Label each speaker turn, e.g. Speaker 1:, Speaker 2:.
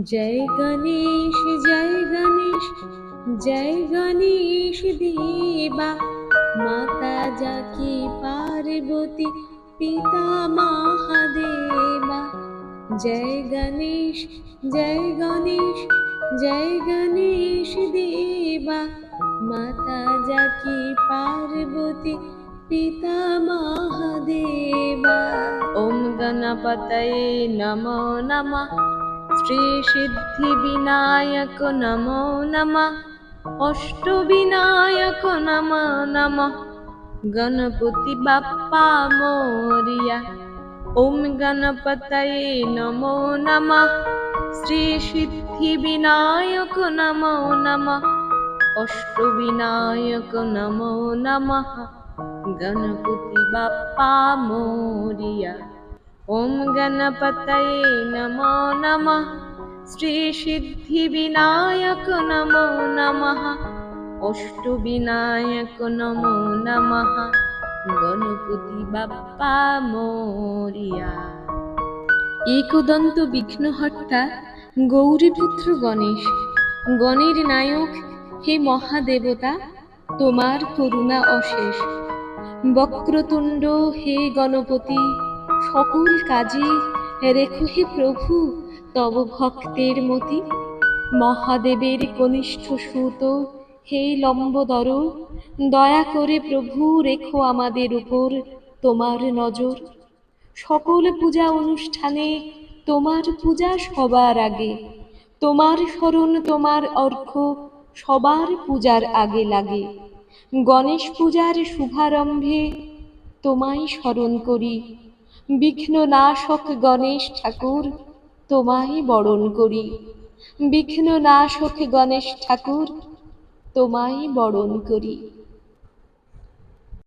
Speaker 1: জয় গণেশ জয় গণেশ জয় গণেশ দেবা। মাতা যাকি পার্বতী, পিতা মহাদেবা। জয় গণেশ জয় গণেশ জয় গণেশ দেবা। মাতা যাকি পার্বতী, পিতা মহাদেবা। ওম গণপতয়ে নমো নমঃ। শ্রীসিদ্ধিবিনায়ক নমো নমঃ। অষ্টবিনায়ক নমো নমঃ। গণপতি বাপ্পা মোরিয়া। ওম গণপতয়ে নমো নমঃ। শ্রীসিদ্ধিবিনায়ক নমো নমঃ। অষ্টবিনায়ক নমো নমঃ। গণপতি বাপ্পা মোরিয়া। ॐ गणपतये नमो नमः श्रीसिद्धिविनायक नमो नमः অষ্টবিনায়ক নমো নমঃ গণপতি বাপ্পা মোরিয়া একদন্ত বিঘ্নহর্তা গৌরীপুত্র গণেশ গণের নায়ক হে মহাদেবতা তোমার করুণা অশেষ বক্রতুণ্ড হে গণপতি সকল কাজে রেখো হে প্রভু, তব ভক্তের মতি। মহাদেবের কনিষ্ঠ সুত, হে লম্বদর, দয়া করে প্রভু রেখো আমাদের উপর তোমার নজর। সকল পূজা অনুষ্ঠানে তোমার পূজা সবার আগে, তোমার স্মরণ, তোমার অর্ঘ্য সবার পূজার আগে লাগে। গণেশ পূজার শুভারম্ভে তোমায় স্মরণ করি। বিঘ্ন নাশক গণেশ ঠাকুর তোমায় বরণ করি। বিঘ্ন নাশক গণেশ ঠাকুর তোমায় বরণ করি।